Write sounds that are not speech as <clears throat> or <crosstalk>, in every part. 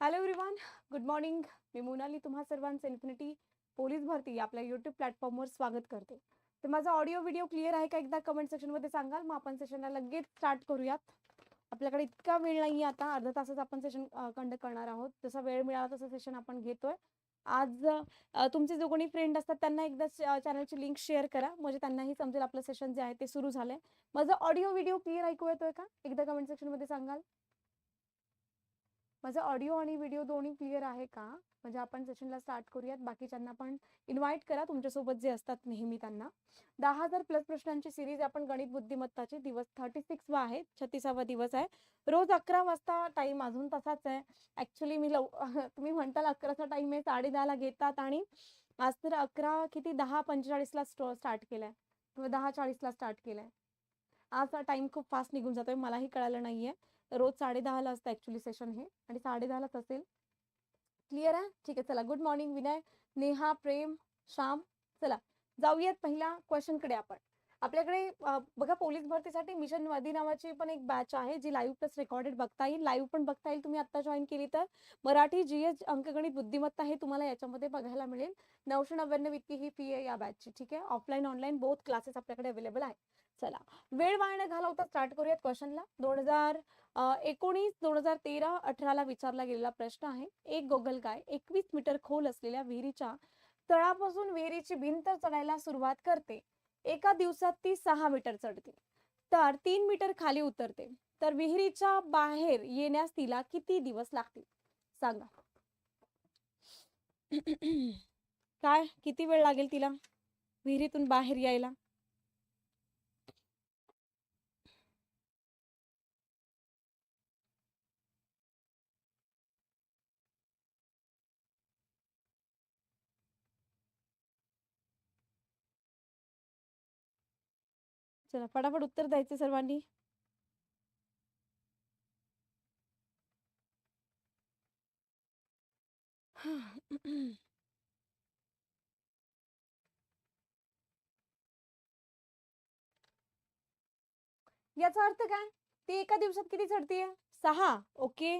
Hello everyone good morning मी मोनाली तुम्हा सर्वांचं इन्फिनिटी पोलीस भरती आपल्या युट्यूब प्लॅटफॉर्मवर स्वागत करते. तर माझा ऑडिओ व्हिडिओ क्लिअर आहे का एकदा कमेंट सेक्शनमध्ये सांगाल? मग आपण सेशनला लगेच स्टार्ट करूयात. आपल्याकडे इतका वेळ नाही आहे आता. अर्धा तासच आपण सेशन कंडक्ट करणार आहोत. जसा वेळ मिळाला तसं सेशन आपण घेतोय. आज तुमचे जो कोणी फ्रेंड असतात त्यांना एकदा चॅनलची लिंक शेअर करा. म्हणजे त्यांनाही समजेल आपलं सेशन जे आहे ते सुरू झालंय. माझं ऑडिओ व्हिडिओ क्लिअर ऐकू येतोय का? एकदा कमेंट सेक्शनमध्ये सांगाल. माझा ऑडिओ आणि व्हिडिओ दोन्ही क्लिअर आहे का? म्हणजे आपण सेशनला स्टार्ट करूयात. बाकीच्यांना पण इन्व्हाइट करा. तुमच्यासोबत जे असतात नेहमी त्यांना. दहा हजार प्लस प्रश्नांची सिरीज आपण गणित बुद्धिमत्ताची दिवस थर्टी सिक्स वा आहे छत्तीसावा दिवस आहे. रोज अकरा वाजता टाईम अजून तसाच आहे. ऍक्च्युली मी लव <laughs> तुम्ही म्हणताल अकराचा टाईम आहे. साडे दहाला घेतात आणि आज तर अकरा किती? दहा पंचेचाळीसला स्टार्ट केलाय. किंवा दहा चाळीसला स्टार्ट केलाय. आज टाइम खूप फास्ट निघून जातोय. मलाही कळालं नाहीये. रोज साडे दहाला असतं ऍक्च्युली सेशन हे. आणि साडे दहालाच असेल. क्लिअर आहे? ठीक आहे चला. Good morning Vinay Neha Prem Shyam. चला. जाऊयात पहिल्या क्वेश्चनकडे आपण. आपल्याकडे बघा पोलीस भरतीसाठी मिशन वादी नावाची पण एक बॅच आहे जी लाईव्ह प्लस रेकॉर्डेड बघता येईल. लाईव्ह पण बघता येईल. तुम्ही आता जॉईन केली तर. मराठी जी एच अंकगणित बुद्धिमत्ता हे तुम्हाला याच्यामध्ये बघायला मिळेल. नऊशे नव्याण्णव इतकी ही फी आहे या बॅचची ठीक आहे? ऑफलाईन ऑनलाईन बोथ क्लासेस आपल्याकडे अवेलेबल आहे चला. वेळ वाया न घालवता स्टार्ट करूयात क्वेश्चनला दोन हजार एकोणीस दोन हजार तेरा अठराला विचारला गेलेला प्रश्न आहे. एक गोगलगाय एकवीस मीटर खोल असलेल्या विहिरीच्या तळापासून विहिरीची भिंत चढायला सुरुवात करते. एका दिवसात ती सहा मीटर चढते. तर तीन मीटर खाली उतरते. तर विहिरीच्या बाहेर येण्यास तिला किती दिवस लागतील? सांगा. <clears throat> काय? किती वेळ लागेल तिला? विहिरीतून बाहेर यायला? चला फटाफट उत्तर द्यायचे सर्वांनी. याचा अर्थ काय? ती एका दिवसात किती चढतीये? सहा. ओके.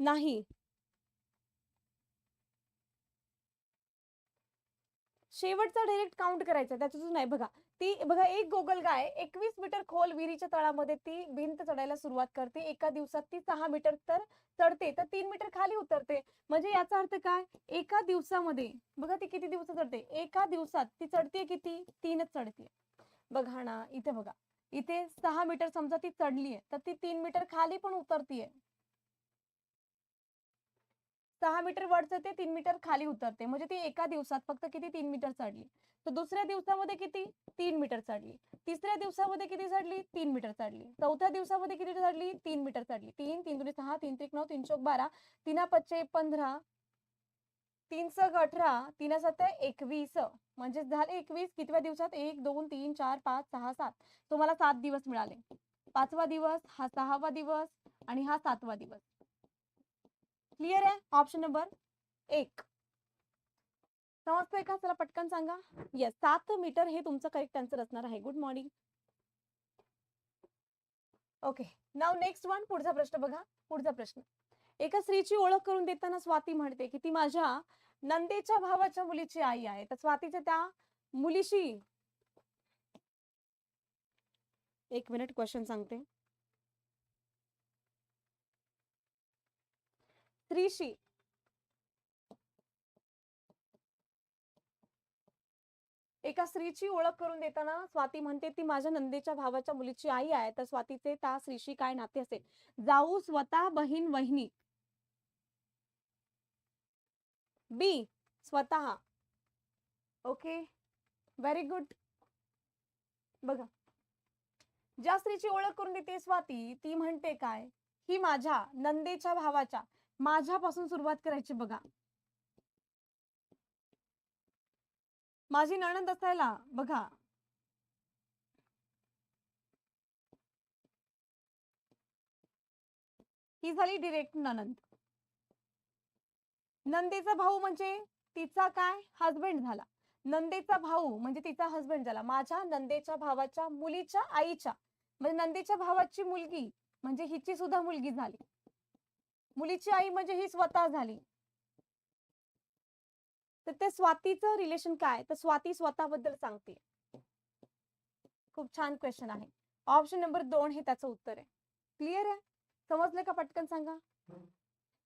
नाही. शेवटचा डायरेक्ट काउंट करायचा त्याच्यातून नाही. बघा ती बघा एक गोगल गाय एकवीस मीटर खोल विहिरीच्या तळामध्ये ती भिंत चढायला सुरुवात करते. एका दिवसात ती सहा मीटर तर चढते तर तीन मीटर खाली उतरते. म्हणजे याचा अर्थ काय? एका दिवसामध्ये बघा ती किती दिवस चढते? एका दिवसात ती चढते किती? तीनच चढते बघा ना इथे बघा. इथे सहा मीटर समजा ती चढलीये तर ती तीन मीटर खाली पण उतरतीये. सहा मीटर वर चढते तीन मीटर खाली उतरते. म्हणजे ती एका दिवसात फक्त किती? तीन मीटर चढली. तर दुसऱ्या दिवसामध्ये किती? तीन मीटर चढली. तिसऱ्या दिवसामध्ये किती चढली? तीन मीटर चढली. चौथ्या दिवसामध्ये किती चढली? तीन मीटर चढली. तीन तीन दुनी सहा तीन त्रिक नऊ तीन चौक बारा तीना पच्चे पंधरा तीन सग अठरा तीन सत्या एकवीस. म्हणजे झाले एकवीस. कितव्या दिवसात? एक दोन तीन चार पाच सहा सात. तुम्हाला सात दिवस मिळाले. पाचवा दिवस हा सहावा दिवस आणि हा सातवा दिवस. क्लिअर आहे? ऑप्शन नंबर एक. समजतंय का? चला पटकन सांगा. येस सात मीटर हे तुमचं करेक्ट आन्सर असणार आहे. गुड मॉर्निंग ओके नाव नेक्स्ट वन पुढचा प्रश्न बघा. पुढचा प्रश्न. एका स्त्रीची ओळख करून देताना स्वाती म्हणते की ती माझ्या नंदेच्या भावाच्या मुलीची आई आहे. तर स्वातीच्या त्या मुलीशी एक मिनिट क्वेश्चन सांगते. स्त्रीशी. एका स्त्रीची ओळख करून देताना स्वाती म्हणते ती माझ्या नंदेच्या भावाच्या मुलीची आई आहे तर स्वातीचे त्या स्त्रीशी काय नाते असेल? जाऊ स्वतः बहीण वहिनी. बी स्वतः. Okay very good. बघा. ज्या स्त्रीची ओळख करून देते स्वाती ती म्हणते काय? ही माझ्या नंदेच्या भावाच्या. माझ्यापासून सुरुवात करायची बघा. माझी नणंद असायला बघा. ही झाली डिरेक्ट नणंद. नंदेचा भाऊ म्हणजे तिचा काय? हजबंड झाला. नंदेचा भाऊ म्हणजे तिचा हजबंड झाला. माझ्या नंदेच्या भावाच्या मुलीच्या आईच्या. म्हणजे नंदेच्या भावाची मुलगी म्हणजे हिची सुद्धा मुलगी झाली. मुलीची आई म्हणजे ही स्वतः झाली. तर ते स्वातीचं रिलेशन काय? तर स्वाती स्वतःबद्दल सांगते. खूप छान क्वेश्चन आहे. ऑप्शन नंबर दोन हे त्याचं उत्तर आहे. क्लिअर आहे? समजलं का पटकन सांगा?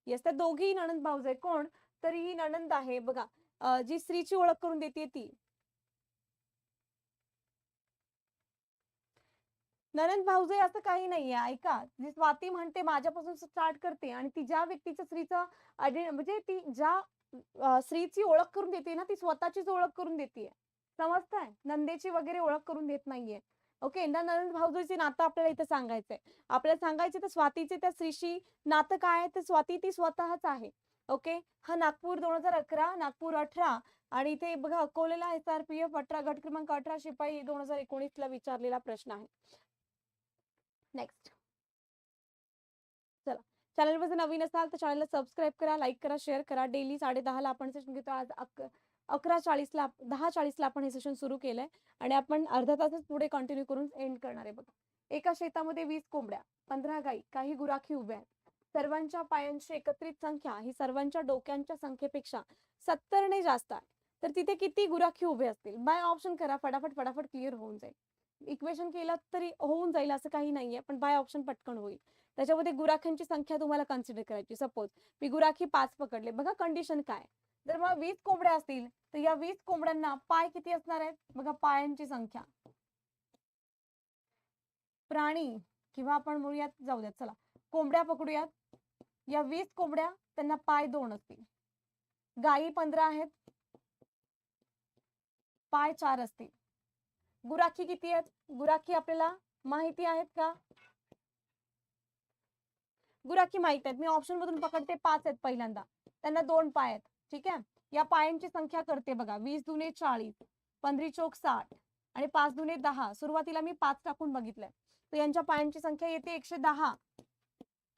येस त्या दोघी नणंद भाऊज आहे. कोण? तर ही नणंद आहे. बघा जी स्त्रीची ओळख करून देते ती. नरेंद्र भाऊजे असं काही नाहीये ऐका. जी स्वाती म्हणते माझ्यापासून स्टार्ट करते आणि ती ज्या व्यक्तीचं स्त्रीचं म्हणजे ती ज्या स्त्रीची ओळख करून देते ना ती स्वतःचीच ओळख करून देते. समजताय? नंदेची वगैरे ओळख करून देत नाहीये. ओके ना नरेंद्र भाऊजीचे नातं आपल्याला इथे सांगायचंय. आपल्याला सांगायचे तर स्वातीचे त्या स्त्रीशी नातं काय आहे? तर स्वाती ती स्वतःच आहे. ओके? हा नागपूर दोन हजार अकरा नागपूर अठरा आणि इथे बघा अकोलेला एस आर पी एफ अठरा गट क्रमांक अठरा शिपाई दोन हजार एकोणीस ला विचारलेला प्रश्न आहे. नेक्स्ट चला. चॅनलवर जर नवीन असाल तर चॅनलला सबस्क्राईब करा लाईक करा शेअर करा. डेली साडे दहाला आपण सेशन घेतो. आज अक अकरा चाळीसला दहा चाळीसला आपण हे सेशन सुरू केलंय. आणि आपण अर्धा तासच पुढे कंटिन्यू करून एंड करणार आहे बघा. एका शेतामध्ये वीस कोंबड्या पंधरा गाई काही गुराखी उभ्या आहेत. सर्वांच्या पायांची एकत्रित संख्या ही सर्वांच्या डोक्यांच्या संख्येपेक्षा सत्तरने जास्त आहे. तर तिथे किती गुराखी उभे असतील? बाय ऑप्शन करा. फटाफट फटाफट क्लिअर होऊन जाईल. इक्वेशन केलं तरी होऊन जाईल असं काही नाहीये पण बाय ऑप्शन पटकन होईल. त्याच्यामध्ये गुराख्यांची संख्या तुम्हाला कन्सिडर करायची. सपोज मी गुराखी पाच पकडले. बघा कंडिशन काय? जर मग वीस कोंबड्या असतील तर या वीस कोंबड्यांना पाय किती असणार आहेत? बघा पायांची संख्या. प्राणी किंवा आपण म्हणूयात जाऊ द्यात चला. कोंबड्या पकडूयात. या वीस कोंबड्या त्यांना पाय दोन असतील. गायी पंधरा आहेत. पाय चार असतील. गुराखी किती आहेत? गुराखी आपल्याला माहिती आहेत का? गुराखी माहीत आहेत. मी ऑप्शन मधून पकडते. पाच आहेत पहिल्यांदा. त्यांना दोन पाय आहेत. ठीक आहे? या पायांची संख्या करते बघा. वीस दुने चाळीस पंधरी चौक साठ आणि पाच दुने दहा. सुरुवातीला मी पाच टाकून बघितलंय. तर यांच्या पायांची संख्या येते एकशे दहा.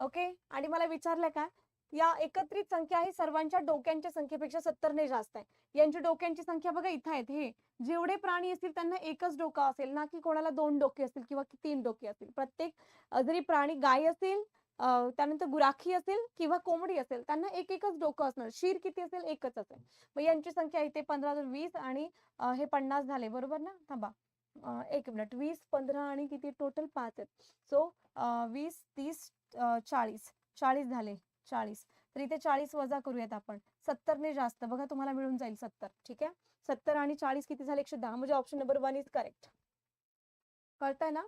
ओके? आणि मला विचारलंय काय या एकत्रित संख्या ही सर्वांच्या डोक्यांच्या संख्येपेक्षा सत्तरने जास्त आहे. यांच्या डोक्यांची संख्या बघा इथं आहेत. हे जेवढे प्राणी असतील त्यांना एकच डोकं असेल ना की कोणाला दोन डोके असतील किंवा तीन डोके असतील. प्रत्येक जरी प्राणी गाय असेल त्यानंतर गुराखी असेल किंवा कोंबडी असेल त्यांना एक एकच डोकं असणार. शीर किती असेल? एकच असेल. मग यांची संख्या इथे पंधरा दोन वीस आणि हे पन्नास झाले. बरोबर ना? थांबा. एक मिनिट. वीस पंधरा आणि किती? टोटल पाच आहेत. सो वीस तीस चाळीस. चाळीस झाले. चाळीस. तर इथे चाळीस वजा करूयात आपण. सत्तरने जास्त. बघा तुम्हाला मिळून जाईल सत्तर. ठीक आहे? सत्तर आणि चाळीस किती झाले? एकशे दहा. म्हणजे option number one is correct कळतंय ना?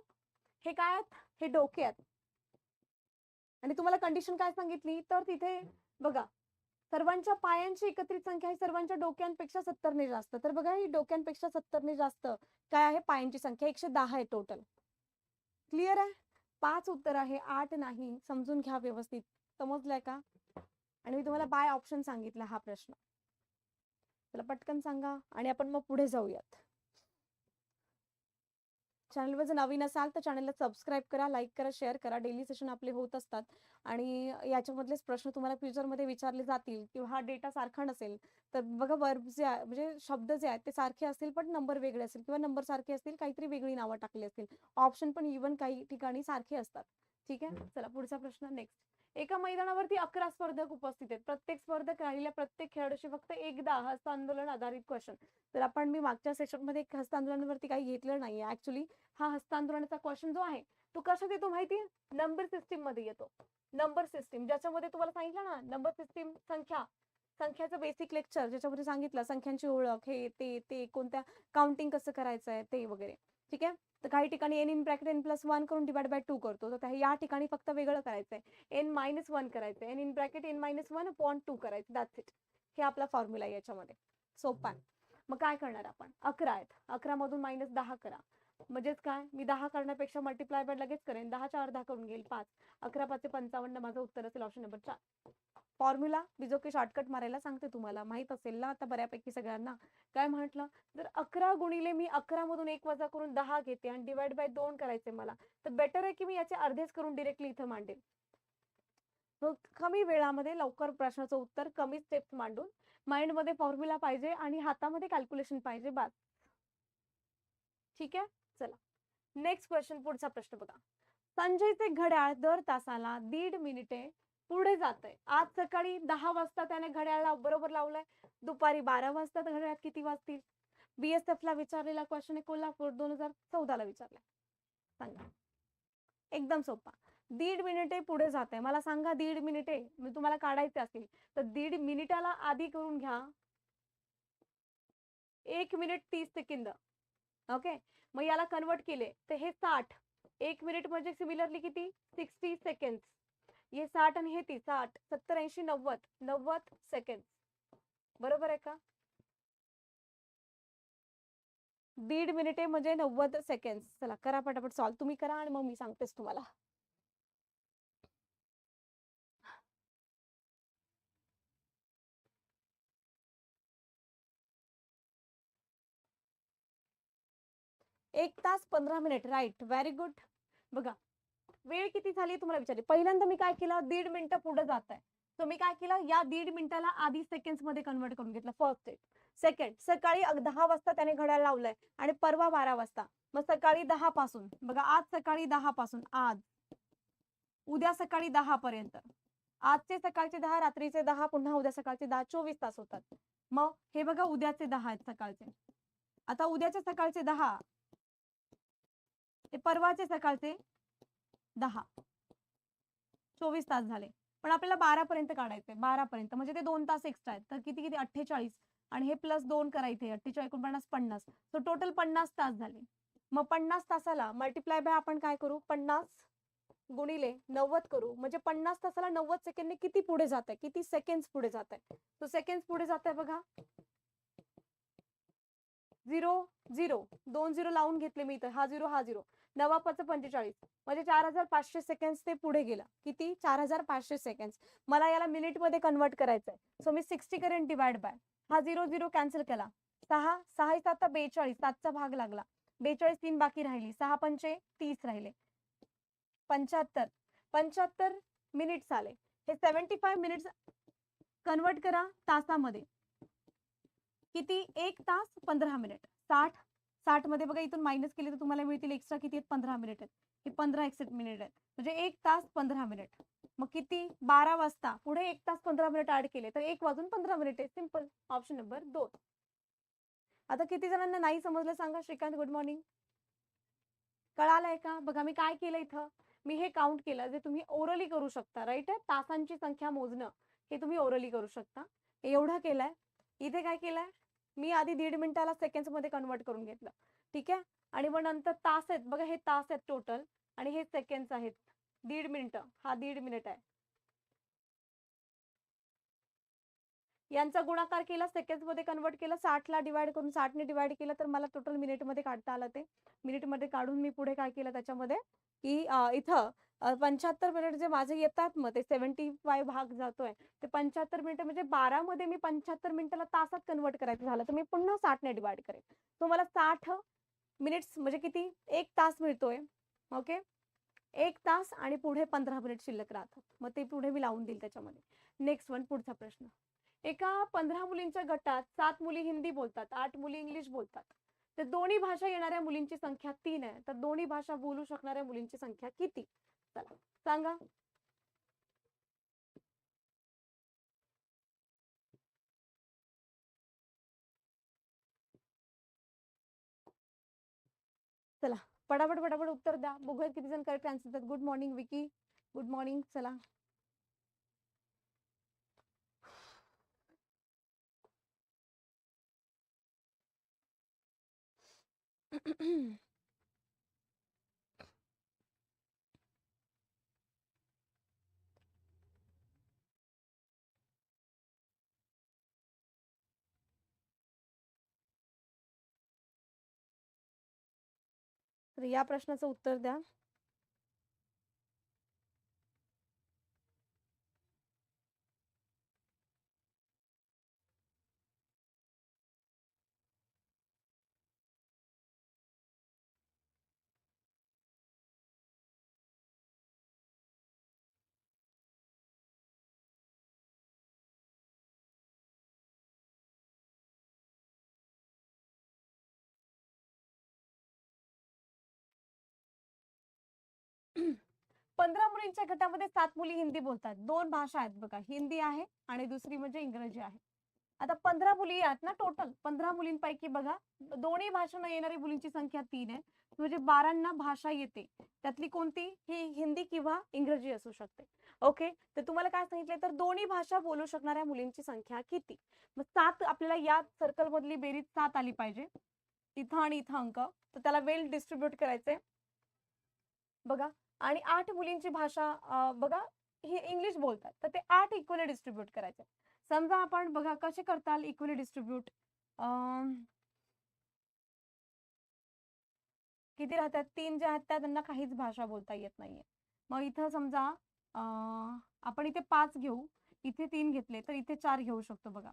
हे काय आहेत? हे डोके आहेत. आणि तुम्हाला कंडिशन काय सांगितली? तर तिथे बघा. सर्वांच्या पायांची एकत्रित संख्या ही सर्वांच्या डोक्यांपेक्षा सत्तरने जास्त. तर बघा ही डोक्यांपेक्षा सत्तरने जास्त काय आहे? पायांची संख्या एकशे दहा आहे टोटल क्लिअर आहे? पाच उत्तर आहे आठ नाही. समजून घ्या व्यवस्थित. समजलंय का? आणि मी तुम्हाला बाय ऑप्शन सांगितला हा प्रश्न. चला पटकन सांगा आणि आपण मग पुढे जाऊयात. चॅनलवर जर नवीन असाल तर चॅनलला सबस्क्राईब करा लाईक करा शेअर करा. डेली सेशन आपले होत असतात आणि याच्यामधलेच प्रश्न तुम्हाला फ्युचरमध्ये विचारले जातील किंवा हा डेटा सारखा नसेल तर बघा वर्ब जे आहे म्हणजे शब्द जे आहेत ते सारखे असतील पण नंबर वेगळे असतील किंवा नंबर सारखे असतील काहीतरी वेगळी नावं टाकली असतील. ऑप्शन पण इव्हन काही ठिकाणी सारखे असतात. ठीक आहे? चला पुढचा प्रश्न नेक्स्ट. एका मैदानावरती अकरा स्पर्धक उपस्थित आहेत. प्रत्येक स्पर्धक राहिलेल्या प्रत्येक खेळाडूशी फक्त एकदा हस्त आंदोलन आधारित क्वेश्चन तर आपण मी मागच्या सेशनमध्ये हस्त आंदोलनावरती काही घेतलं नाहीये. ऍक्च्युली हा हस्त आंदोलनाचा क्वेश्चन जो आहे तो कशात येतो माहिती? नंबर सिस्टीममध्ये येतो. नंबर सिस्टीम ज्याच्यामध्ये तुम्हाला सांगितलं ना नंबर सिस्टीम संख्या. संख्याचं बेसिक लेक्चर ज्याच्यामध्ये सांगितलं संख्यांची ओळख हे ते ते कोणत्या काउंटिंग कसं करायचं आहे ते वगैरे. ठीक आहे? तर काही ठिकाणी N in bracket N plus one करून डिवाइड बाय टू करतो. तर या ठिकाणी फक्त वेगळं करायचंय. एन मायनस वन करायचं N in bracket N minus one point two करायचं दॅट्स इट हे आपला फॉर्म्युला आहे याच्यामध्ये. सोपान मग काय करणार आपण? अकरा आहेत. अकरा मधून मायनस दहा करा. म्हणजेच काय? मी दहा करण्यापेक्षा मल्टिप्लाय बाय लगेच करेन. दहाच्या अर्धा करून घेईल. पाच. अकरा पाचशे पंचावन्न. माझं उत्तर असेल ऑप्शन नंबर चार. फॉर्म्युला बिजो की शॉर्टकट मारायला सांगते तुम्हाला. माहीत असेल ना आता बऱ्यापैकी सगळ्यांना. काय म्हटलं? जर अकरा गुणिले मी अकरा मधून एक वजा करून दहा घेते आणि डिवाइड बाय दोन करायचे मला. तर बेटर आहे की मी याचे अर्धेच करून डिरेक्टली इथं मांडेल मग कमी वेळामध्ये लवकर प्रश्नाचं उत्तर कमी स्टेप्स मांडून माइंडमध्ये फॉर्म्युला पाहिजे आणि हातामध्ये कॅल्क्युलेशन पाहिजे बात ठीक आहे? चला. नेक्स्ट क्वेश्चन पुढचा प्रश्न बघा. संजयचे घड्याळ दर तासाला दीड मिनिटे पुढे जात आहे आज सकाळी दहा वाजता त्याने घड्याळला बरोबर लावलंय. दुपारी बारा वाजता तर घड्याळात किती वाजतील? बीएसएफ ला विचारलेला क्वेश्चन आहे. कोल्हापूर दोन हजार चौदा ला विचारलाय. सांगा. एकदम सोपा. दीड मिनिटे पुढे जात आहे मला सांगा दीड मिनिटे. मी तुम्हाला काढायचे असतील. तर दीड मिनिटाला आधी करून घ्या. एक मिनिट तीस सेकंद. ओके? मग याला कन्वर्ट केले. तर हे साठ. एक मिनिट म्हणजे सिमिलरली किती? सिक्स्टी सेकंड हे साठ आणि हे ती साठ सत्तर ऐंशी नव्वद नव्वद सेकंड बरोबर आहे का? दीड मिनिटे म्हणजे नव्वद सेकंड चला करा पटापट. सॉल्व तुम्ही करा आणि मग मी सांगतेस तुम्हाला. एक तास पंधरा मिनिट. राईट व्हेरी गुड बघा वेळ किती झाली तुम्हाला विचारली पहिल्यांदा मी काय केलं? दीड मिनिटं पुढे जात आहे तर मी काय केलं? या दीड मिनिटाला आधी सेकंडमध्ये कन्वर्ट करून घेतलं. फर्स्ट स्टेप सेकंड सकाळी दहा वाजता त्याने घड्याळ लावलंय आणि परवा बारा वाजता. मग सकाळी दहा पासून. बघा आज सकाळी दहा पासून. आज. उद्या सकाळी दहा पर्यंत. आजचे सकाळचे दहा रात्रीचे दहा पुन्हा उद्या सकाळचे दहा चोवीस तास होतात. मग हे बघा उद्याचे दहा आहेत सकाळचे. आता उद्याचे सकाळचे दहा. ते परवाचे सकाळचे दहा. चोवीस तास झाले. पण आपल्याला बारा पर्यंत काढायचंय. बारा पर्यंत. म्हणजे ते दोन तास एक्स्ट्रा आहेत. तर किती किती? अठ्ठेचाळीस. आणि हे प्लस दोन करायचे अठ्ठेचाळीस एकोणपन्नास पन्नास. तर टोटल पन्नास तास झाले. मग पन्नास तासाला मल्टिप्लाय बाय आपण काय करू? पन्नास गुणिले नव्वद करू. म्हणजे पन्नास तासाला नव्वद सेकंडने किती पुढे जात आहे किती सेकंड पुढे जात आहे तो सेकंड पुढे जात आहे बघा. झिरो झिरो दोन झिरो लावून घेतले मी इथं. हा झिरो हा झिरो नवा पाच पंचेचाळीस. म्हणजे चार हजार पाचशे सेकंड ते पुढे गेला. किती? चार हजार पाचशे सेकंड मला याला मिनिटमध्ये कन्वर्ट करायचंय. सो मी सिक्स्टी करेन डिवाइड बाय हा झिरो झिरो कॅन्सल केला. सहा सहा सात बेचाळीस. सातचा भाग लागला. बेचाळीस तीन बाकी राहिली. सहा पंचे तीस राहिले. पंच्याहत्तर. पंच्याहत्तर मिनिट्स आले. हे सेव्हन्टी फाय मिनिट्स कन्वर्ट करा तासामध्ये. किती? एक तास पंधरा मिनिट साठ साठमध्ये बघा इथून मायनस केले तर तुम्हाला मिळतील एक्स्ट्रा किती आहेत? पंधरा मिनिट आहेत. हे पंधरा एकसठ मिनिट आहेत. म्हणजे एक तास पंधरा मिनिट मग किती? बारा वाजता. पुढे एक तास पंधरा मिनिट ऍड केले तर एक वाजून पंधरा मिनिट आहे सिंपल ऑप्शन नंबर दोन. आता किती जणांना नाही समजलं सांगा. श्रीकांत गुड मॉर्निंग कळालंय का? बघा मी काय केलं इथं? मी हे काउंट केलं जे तुम्ही ओरली करू शकता राईट तासांची संख्या मोजणं. हे तुम्ही ओरली करू शकता. एवढं केलंय. इथे काय केलंय? मी आधी दीड मिनिटाला सेकंडमध्ये कन्वर्ट करून घेतलं. ठीक आहे? आणि मग नंतर तास आहेत. बघा हे तास आहेत टोटल आणि हे सेकंड आहेत. दीड मिनिट. हा दीड मिनिट आहे. यांचा गुणाकार केला सेकंडमध्ये कन्वर्ट केलं साठला डिवाइड करून साठने डिवाइड केलं तर मला टोटल मिनिटमध्ये काढता आलं ते. मिनिटमध्ये काढून मी पुढे काय केलं त्याच्यामध्ये? की इथं पंच्याहत्तर मिनिट जे माझे येतात मग ते सेव्हन्टी फाय भाग जातोय. ते पंच्याहत्तर मिनिट म्हणजे बारा मध्ये मी पंच्याहत्तर मिनिटाला तासात कन्वर्ट करायचं झालं तर मी पुन्हा साठने डिवाइड करेन. तो मला साठ मिनिट्स म्हणजे किती? एक तास मिळतोय. ओके? एक तास आणि पुढे पंधरा मिनिट शिल्लक राहतात. मग ते पुढे मी लावून देईल त्याच्यामध्ये. नेक्स्ट वन पुढचा प्रश्न. एका पंधरा मुलींच्या गटात सात मुली हिंदी बोलतात आठ मुली इंग्लिश बोलतात. तर दोन्ही भाषा येणाऱ्या मुलींची संख्या तीन आहे. तर दोन्ही भाषा बोलू शकणाऱ्या मुलींची संख्या किती? चला सांगा. चला पटापट पटापट उत्तर द्या. बघूयात किती जण करेक्ट आन्सर देतात. Good morning Vicky good morning चला. तर या प्रश्नाचं उत्तर द्या. पंधरा मुलींच्या गटामध्ये सात मुली हिंदी बोलतात. दोन भाषा आहेत बघा. हिंदी आहे आणि दुसरी म्हणजे इंग्रजी आहे. आता पंधरा मुली आहेत ना टोटल पंधरा मुलींपैकी बघा दोन्ही भाषा येणारी मुलींची संख्या तीन आहे. म्हणजे बारांना भाषा येते. त्यातली कोणती? ही हिंदी किंवा इंग्रजी असू शकते. ओके तर तुम्हाला काय सांगितलंय? तर दोन्ही भाषा बोलू शकणाऱ्या मुलींची संख्या किती? मग सात आपल्याला या सर्कल मधली बेरीज सात आली पाहिजे. इथं आणि इथं अंक. तर त्याला वेल डिस्ट्रीब्युट करायचंय. बघा. आणि आठ मुलींची भाषा बघा हे इंग्लिश बोलतात. तर ते आठ इक्वली डिस्ट्रीब्युट करायचे. समजा आपण बघा कसे करताल इक्वली डिस्ट्रीब्यूट किती राहतात? तीन ज्या आहेत त्या त्यांना काहीच भाषा बोलता येत नाहीये. मग इथं समजा अं, आपण इथे पाच घेऊ. इथे तीन घेतले तर इथे चार घेऊ शकतो बघा.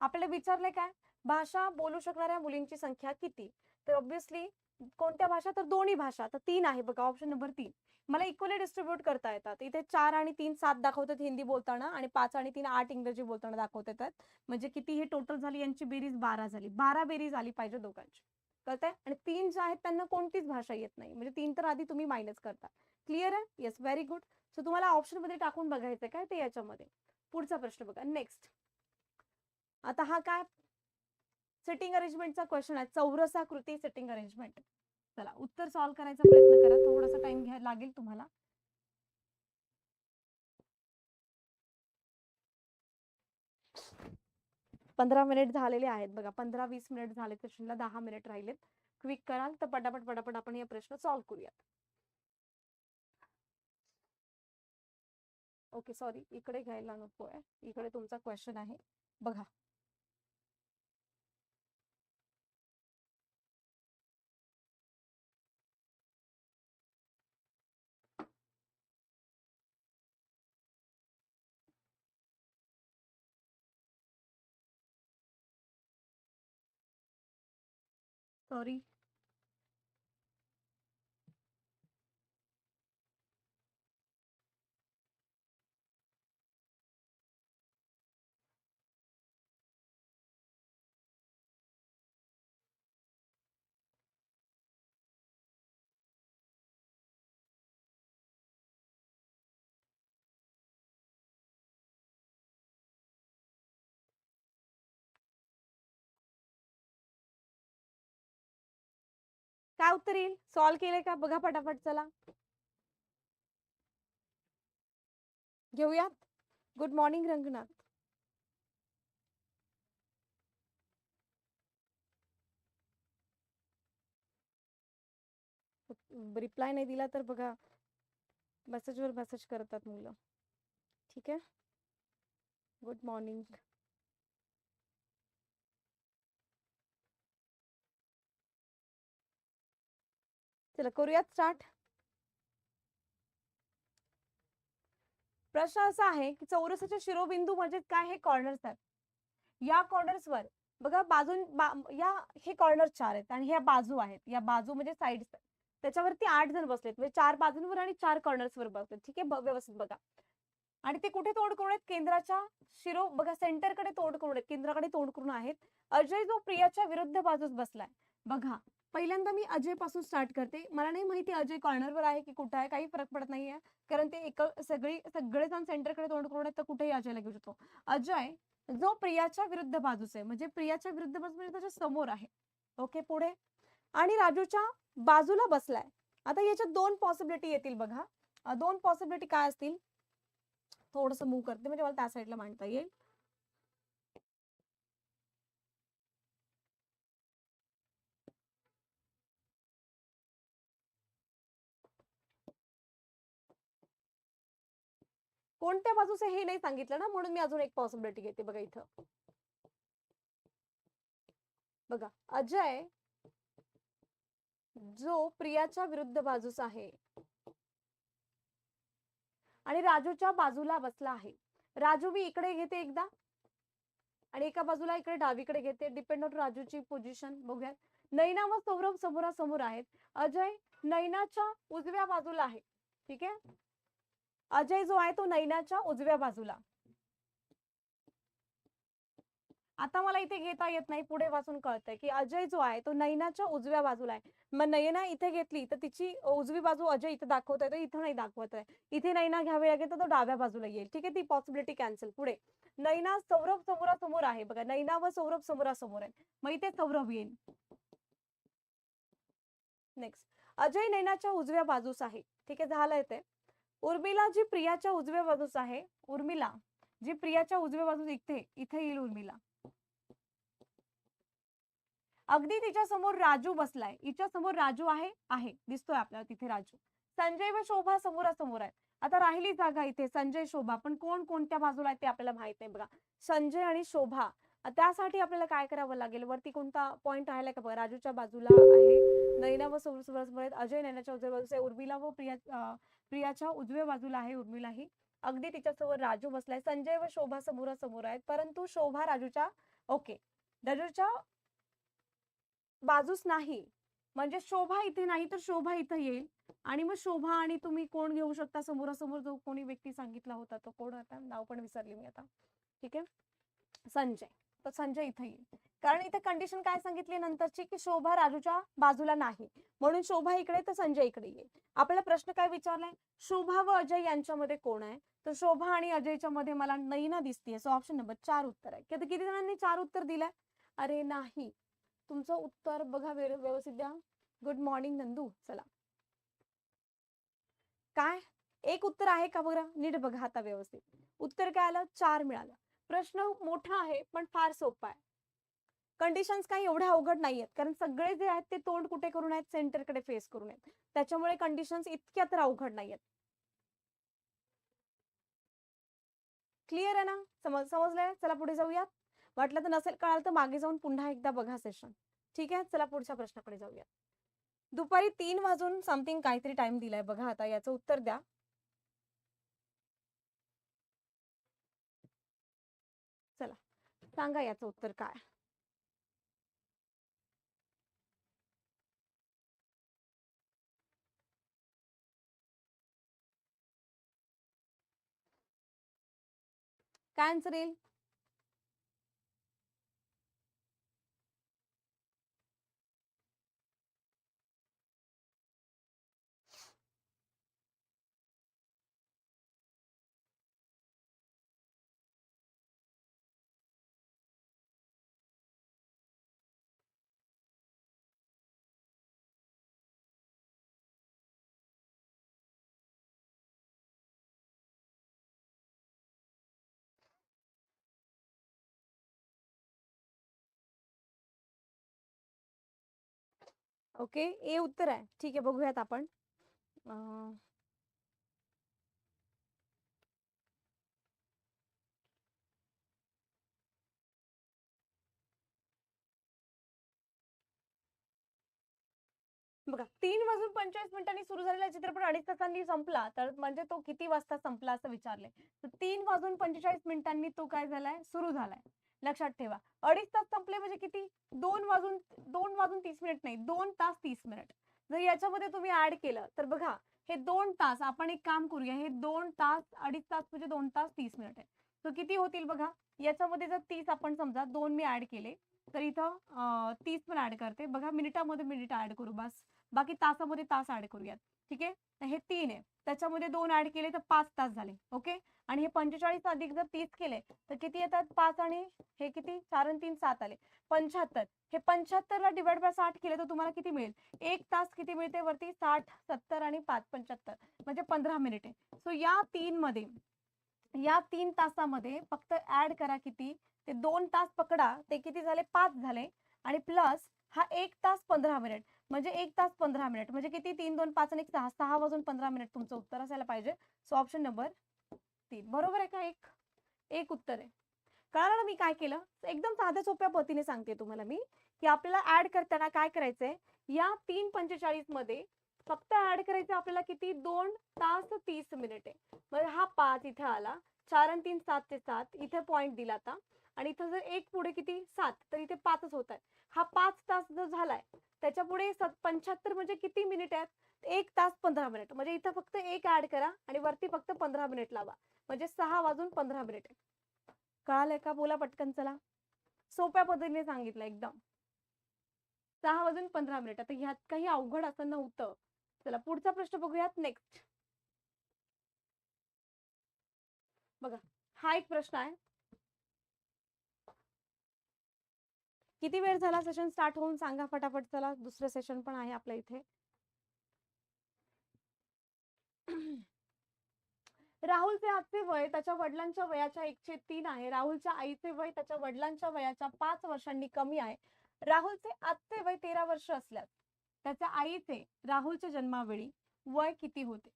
आपल्याला विचारले काय? भाषा बोलू शकणाऱ्या मुलींची संख्या किती? तर ऑब्विसली कोणत्या भाषा? तर दोन्ही भाषा. तर तीन आहे बघा ऑप्शन नंबर तीन. मला इक्वली डिस्ट्रीब्यूट करता येतात. इथे चार आणि तीन सात दाखवतात हिंदी बोलताना आणि पाच आणि तीन आठ इंग्रजी बोलताना दाखवत येतात. म्हणजे किती ही टोटल झाली यांची बेरीज बारा झाली. बारा बेरीज आली पाहिजे दोघांची. कळतंय? आणि तीन जे आहेत त्यांना कोणतीच भाषा येत नाही. म्हणजे तीन तर आधी तुम्ही मायनस करता. क्लिअर आहे? येस व्हेरी गुड सो तुम्हाला ऑप्शनमध्ये टाकून बघायचं काय? ते याच्यामध्ये. पुढचा प्रश्न बघा. नेक्स्ट आता हा काय? सेटिंग अरेंजमेंटचा क्वेश्चन आहे. चौरसाकृती सेटिंग अरेंजमेंट चला उत्तर सॉल्व्ह करायचा प्रयत्न करा. थोडासा टाइम घ्या लागेल तुम्हाला. पंधरा मिनिट झालेले आहेत बघा. पंधरा वीस मिनिट झाले क्वेश्चनला दहा मिनिट राहिलेत. क्विक कराल तर पटापट पटापट आपण हे प्रश्न सॉल्व्ह करूयात. ओके सॉरी इकडे घ्यायला नको आहे इकडे तुमचा क्वेश्चन आहे. बघा. सॉरी काय उत्तर येईल? सॉल्व केले का? बघा पटापट चला. घेऊयात? Good morning Ranganath. रिप्लाय नाही दिला तर बघा. मेसेजवर मेसेज करतात मुलं. ठीक आहे? गुड मॉर्निंग चला करूयात स्टार्ट प्रश्न असा आहे की चौरसाचे शिरोबिंदू म्हणजे काय हे कॉर्नर्स आहेत. या कॉर्नर्स वर बघा बाजून बा- या हे कॉर्नर चार आहेत आणि ह्या बाजू आहेत. या बाजू म्हणजे साईड त्याच्यावरती आठ जण बसलेत. म्हणजे चार बाजूंवर आणि चार कॉर्नर्स वर बसलेत. ठीक आहे? व्यवस्थित बघा. आणि ते कुठे तोड करून आहेत? केंद्राच्या शिरो बघा सेंटरकडे तोड करून आहेत. केंद्राकडे तोड करून आहेत. अजय जो प्रियाच्या विरुद्ध बाजूस बसलाय. बघा. पहिल्यांदा मी अजयपासून स्टार्ट करते. मला नाही माहिती अजय कॉर्नरवर आहे की कुठं आहे काही फरक पडत नाहीये. कारण ते एक सगळी सगळेजण सेंटरकडे तोंड करून आहेत तर कुठेही अजयला घेऊ शकतो. अजय जो प्रियाच्या विरुद्ध बाजूस आहे म्हणजे प्रियाच्या विरुद्ध बाजू म्हणजे त्याच्यासमोर आहे. ओके पुढे. आणि राजूच्या बाजूला बसलाय. आता याच्यात दोन पॉसिबिलिटी येतील बघा. दोन पॉसिबिलिटी काय असतील? थोडस मूव करते म्हणजे मला त्या साईडला मांडता येईल. कोणत्या बाजूचं हे नाही सांगितलं ना म्हणून मी अजून एक पॉसिबिलिटी घेते बघा इथं. बघा अजय जो प्रियाच्या विरुद्ध बाजूचा आहे. आणि राजूच्या बाजूला बसला आहे. राजू मी इकडे घेते एकदा. आणि एका बाजूला इकडे डावीकडे घेते. डिपेंड ऑन राजूची पोझिशन बघूयात. नैना व सौरभ समोरासमोर आहेत. अजय नैनाच्या उजव्या बाजूला आहे. ठीक आहे? अजय जो आहे तो नैनाच्या उजव्या बाजूला. आता मला इथे घेता येत नाही पुढे वाचून कळतंय की अजय जो आहे तो नैनाच्या उजव्या बाजूला आहे. मग नयना इथे घेतली तर तिची उजवी बाजू अजय इथे दाखवत आहे तर इथं नाही दाखवत आहे इथे नैना घ्यावी लागेल तर तो डाव्या बाजूला येईल. ठीक आहे ती पॉसिबिलिटी कॅन्सल पुढे. नैना सौरभ समोरासमोर आहे बघा. नैना व सौरभ समोरासमोर आहे. मग इथे सौरभ येईल. नेक्स्ट अजय नैनाच्या उजव्या बाजूस आहे. ठीक आहे झालंय ते. उर्मिला जी प्रियाच्या उजव्या बाजूस आहे. उर्मिला जी प्रियाच्या उजव्या बाजूस इथे इथे येईल उर्मिला. अगदी तिच्या समोर राजू बसलाय. हिच्या समोर राजू आहे आहे. दिसतोय आपल्याला तिथे राजू. संजय व शोभा समोरासमोर आहेत. आता राहिली जागा इथे संजय शोभा. पण कोण कोणत्या बाजूला आहे ते आपल्याला माहीत नाही बघा. संजय आणि शोभा. त्यासाठी आपल्याला काय करावं लागेल? वरती कोणता पॉइंट राहिला का बघा? राजूच्या बाजूला आहे. नैना व समोर समोरासमोर आहेत. अजय नैनाच्या उजव्या बाजूला आहे. उर्मिला व प्रिया प्रियाच्या उजव्या बाजूला आहे उर्मिला ही अगदी तिच्यासमोर राजू बसलाय. संजय व शोभा समोरासमोर आहेत. परंतु शोभा राजूच्या ओके. राजूच्या बाजूस नाही. म्हणजे शोभा इथे नाही तर शोभा इथे येईल. आणि मग शोभा आणि तुम्ही कोण घेऊ शकता? समोरासमोर जो कोणी व्यक्ती सांगितला होता तो कोण होता? नाव पण विसरली मी आता. ठीक आहे? संजय. तर संजय इथे येईल. कारण इथे कंडिशन काय सांगितली नंतरची? की शोभा राजूच्या बाजूला नाही. म्हणून शोभा इकडे तर संजय इकडे येईल. आपला प्रश्न काय विचारलाय? शोभा व अजय यांच्यामध्ये कोण आहे? तर शोभा आणि अजयच्या मध्ये मला नैना दिसतीये. सो ऑप्शन नंबर चार उत्तर आहे. किती किती जणांनी चार उत्तर दिलंय? अरे नाही. तुमचं उत्तर बघा व्यवस्थित द्या. Good morning Nandu. चला. काय? एक उत्तर आहे का बघा नीट बघा आता व्यवस्थित. उत्तर काय आलं? चार मिळालं. प्रश्न मोठा आहे पण फार सोपा आहे. कंडिशन्स काही एवढ्या अवघड नाही आहेत कारण सगळे जे आहेत ते तोंड कुठे करून आहेत सेंटरकडे फेस करून आहेत. त्याच्यामुळे कंडिशन्स इतक्या तर अवघड नाही आहेत क्लिअर आहे ना? समज समजलंय? चला पुढे जाऊयात. वाटलं तर नसेल कळाल तर मागे जाऊन पुन्हा एकदा बघा सेशन ठीक आहे? चला पुढच्या प्रश्नाकडे जाऊया दुपारी तीन वाजून समथिंग काहीतरी टाइम दिलाय बघा आता याचं उत्तर द्या चला सांगा याचं उत्तर काय? काय आन्सर येईल? ओके ए उत्तर आहे. ठीक आहे बघूयात आपण. अं, बघा तीन वाजून पंचेचाळीस मिनिटांनी सुरू झालेला चित्रपट अडीच तासांनी संपला तर म्हणजे तो किती वाजता संपला असं विचारले तर तीन वाजून पंचेचाळीस मिनिटांनी तो काय झालाय? सुरू झालाय. लक्षात ठेवा. अडीच तास संपले म्हणजे किती? दोन वाजून दोन वाजून तीस मिनिट नाही दोन तास तीस मिनिट. जर याच्यामध्ये तुम्ही ऍड केलं तर बघा हे दोन तास आपण एक काम करूया हे दोन तास अडीच तास म्हणजे दोन तास तीस मिनिट आहे. तर किती होतील बघा? याच्यामध्ये जर तीस आपण समजा दोन मी ऍड केले तर इथं तीस पण ऍड करते. बघा मिनिटामध्ये मिनिट ऍड करू बस. बाकी तासामध्ये तास ऍड करूयात. ठीक आहे? हे तीन आहे. त्याच्यामध्ये दोन ऍड केले तर पाच तास झाले. ओके आणि हे पंचेचाळीस अधिक जर तीस केले तर किती येतात? पाच आणि हे किती? चार आणि तीन सात आले. पंच्याहत्तर. हे पंच्याहत्तर ला डिवाइड बाय साठ केले तर तुम्हाला किती मिळेल? एक तास किती मिळते वरती? साठ सत्तर आणि पाच पंच्याहत्तर. म्हणजे पंधरा मिनिटे. सो या तीन मध्ये या तीन तासामध्ये फक्त ऍड करा किती? ते दोन तास पकडा. ते किती झाले? पाच झाले. आणि प्लस हा एक तास पंधरा मिनिट. म्हणजे एक तास पंधरा मिनिट म्हणजे किती? तीन दोन पाच आणि एक सहा सहा वाजून पंधरा मिनिट तुमचं उत्तर असायला पाहिजे. सो ऑप्शन नंबर तीन. बरोबर आहे का एक? एक उत्तर आहे. कळालं ना मी काय केलं? एकदम साध्या सोप्या पद्धतीने सांगते तुम्हाला मी की आपल्याला ऍड करताना काय करायचंय? या तीन पंचेचाळीसमध्ये फक्त ऍड करायचं आपल्याला किती? दोन तास तीस मिनिटे म्हणजे हा पाच इथे आला. चार आणि तीन सात ते सात. इथे पॉइंट दिला आता. आणि इथं जर एक पुढे किती? सात. तर इथे पाचच होत आहे हा पाच तास जो झालाय त्याच्या पुढे पंच्याहत्तर म्हणजे किती मिनिट आहेत? एक तास पंधरा मिनिट म्हणजे इथं फक्त एक ऍड करा आणि वरती फक्त पंधरा मिनिट लावा. म्हणजे सहा वाजून पंधरा मिनिट कळालंय का? बोला पटकन चला. सोप्या पद्धतीने सांगितलं एकदम. सहा वाजून पंधरा मिनिट आता ह्यात काही अवघड असं नव्हतं. चला पुढचा प्रश्न बघूयात नेक्स्ट बघा हा एक प्रश्न आहे. किती वेळ झाला सेशन स्टार्ट होऊन? सांगा फटाफट चला दुसरं सेशन पण आहे आपल्या इथे. राहुलचे आजचे वय त्याच्या वडिलांच्या वयाच्या एकशे तीन आहे. राहुलच्या आईचे वय त्याच्या वडिलांच्या वयाच्या पाच वर्षांनी कमी आहे. राहुलचे आजचे वय तेरा वर्ष असल्यास त्याच्या आईचे राहुलच्या जन्मावेळी वय किती होते?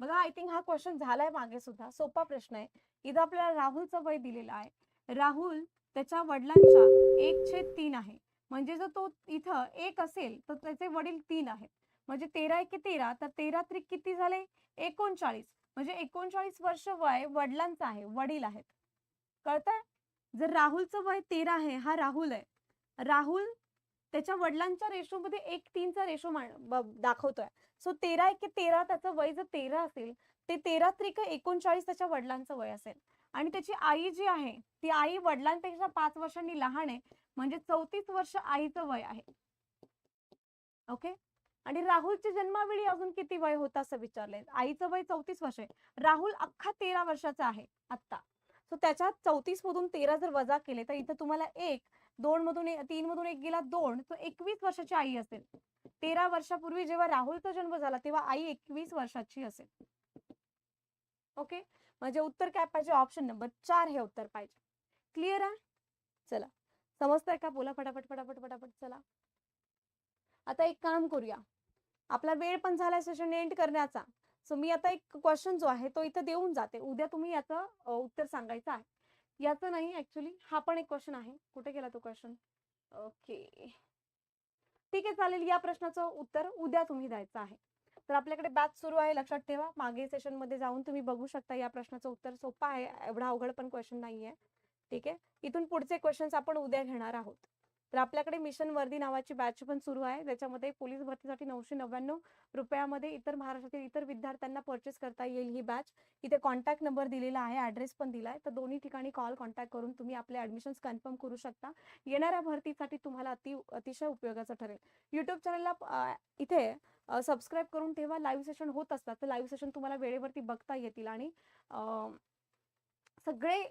बघा आय थिंक हा क्वेश्चन झालाय मागे सुद्धा. सोपा प्रश्न आहे. इथं आपल्याला राहुलचं वय दिलेलं आहे. राहुल त्याच्या वडिलांच्या एक छेद तीन आहे. म्हणजे जर तो इथं एक असेल तर त्याचे वडील तीन आहेत. म्हणजे तेरा एके तेरा तर तेरा त्रिक किती झाले? एकोणचाळीस. म्हणजे एकोणचाळीस वर्ष वय वडिलांचं आहे वडील आहेत. कळतंय? जर राहुलचं वय तेरा आहे हा राहुल आहे. राहुल त्याच्या वडिलांच्या रेशोमध्ये एक तीनचा रेशो दाखवतोय. सो तेरा एके तेरा त्याचं वय जर तेरा असेल ते तेरा त्रिक एकोणचाळीस त्याच्या वडिलांचं वय असेल. आणि त्याची आई जी आहे ती आई वडिलांपेक्षा पाच वर्षांनी लहान आहे म्हणजे चौतीस वर्ष आईचं वय आहे. ओके? आणि राहुलची जन्मावेळी अजून किती वय होतं असं विचारलंय? आईचं वय चौतीस वर्ष आहे. राहुल अख्खा तेरा वर्षाचा आहे आत्ता. सो त्याच्यात चौतीस मधून तेरा जर वजा केले तर इथं तुम्हाला एक दोन मधून तीन मधून एक गेला दोन तो एकवीस वर्षाची आई असेल. तेरा वर्षापूर्वी जेव्हा राहुलचा जन्म झाला तेव्हा आई एकवीस वर्षाची असेल. ओके? म्हणजे उत्तर काय पाहिजे? ऑप्शन नंबर चार हे उत्तर पाहिजे. क्लिअर आहे? चला. समजतंय का? बोला फटाफट फटाफट फटाफट. चला. आता एक काम करूया. आपला वेळ पण झाला सेशन एंड करण्याचा. सो मी आता एक क्वेश्चन जो आहे तो इथं देऊन जाते. उद्या तुम्ही याचं उत्तर सांगायचं आहे. याचं नाही ऍक्च्युली हा पण एक क्वेश्चन आहे. कुठे गेला तो क्वेश्चन ओके ठीक आहे चालेल. या प्रश्नाचं उत्तर उद्या तुम्ही द्यायचं आहे. तर आपल्याकडे बॅच सुरू आहे लक्षात ठेवा. मागे सेशनमध्ये जाऊन तुम्ही बघू शकता या प्रश्नाचं उत्तर सोपं आहे. एवढा अवघड पण क्वेश्चन नाहीये. ठीक आहे? इथून पुढचे क्वेश्चन्स आपण उद्या घेणार आहोत. तर आपल्याकडे मिशन वर्दी नावाची बॅच पण सुरू आहे. ज्याच्यामध्ये पोलीस भरतीसाठी नऊशे नव्याण्णव रुपयामध्ये इतर महाराष्ट्रातील इतर विद्यार्थ्यांना परचेस करता येईल ही बॅच इथे कॉन्टॅक्ट नंबर दिलेला आहे ऍड्रेस पण दिलाय. तर दोन्ही ठिकाणी कॉल कॉन्टॅक्ट करून तुम्ही आपले ऍडमिशन कन्फर्म करू शकता. येणाऱ्या भरतीसाठी तुम्हाला अति अतिशय उपयोगाचं ठरेल. युट्यूब चॅनलला इथे सबस्क्राईब करून ठेवा लाईव्ह सेशन होत असतात. तर लाईव्ह सेशन तुम्हाला वेळेवरती बघता येतील आणि सगळे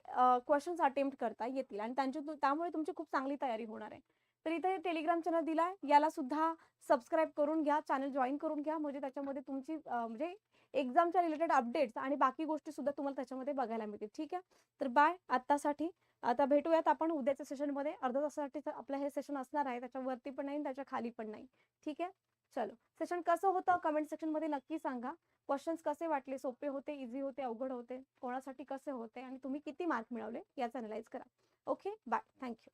क्वेश्चन्स अटेम्प्ट करता येतील आणि त्यांची त्यामुळे तुमची खूप चांगली तयारी होणार आहे. तर इथे टेलिग्राम चॅनल दिलाय याला सुद्धा सबस्क्राईब करून घ्या चॅनल जॉईन करून घ्या. म्हणजे त्याच्यामध्ये तुमची म्हणजे एक्झामच्या रिलेटेड अपडेट्स आणि बाकी गोष्टी सुद्धा तुम्हाला त्याच्यामध्ये बघायला मिळतील. ठीक आहे? तर बाय आत्तासाठी. आता भेटूयात आपण उद्याच्या सेशनमध्ये अर्धा तासासाठी आपलं हे सेशन असणार आहे. त्याच्यावरती पण नाही त्याच्याखाली पण नाही. ठीक आहे? चलो. सेशन कसं होतं? कमेंट सेक्शनमध्ये नक्की सांगा. क्वेश्चन्स कसे वाटले? सोपे होते? इझी होते? अवघड होते? कोणासाठी कसे होते? आणि तुम्ही किती मार्क मिळवले? याचा अनालाइज करा. Okay bye thank you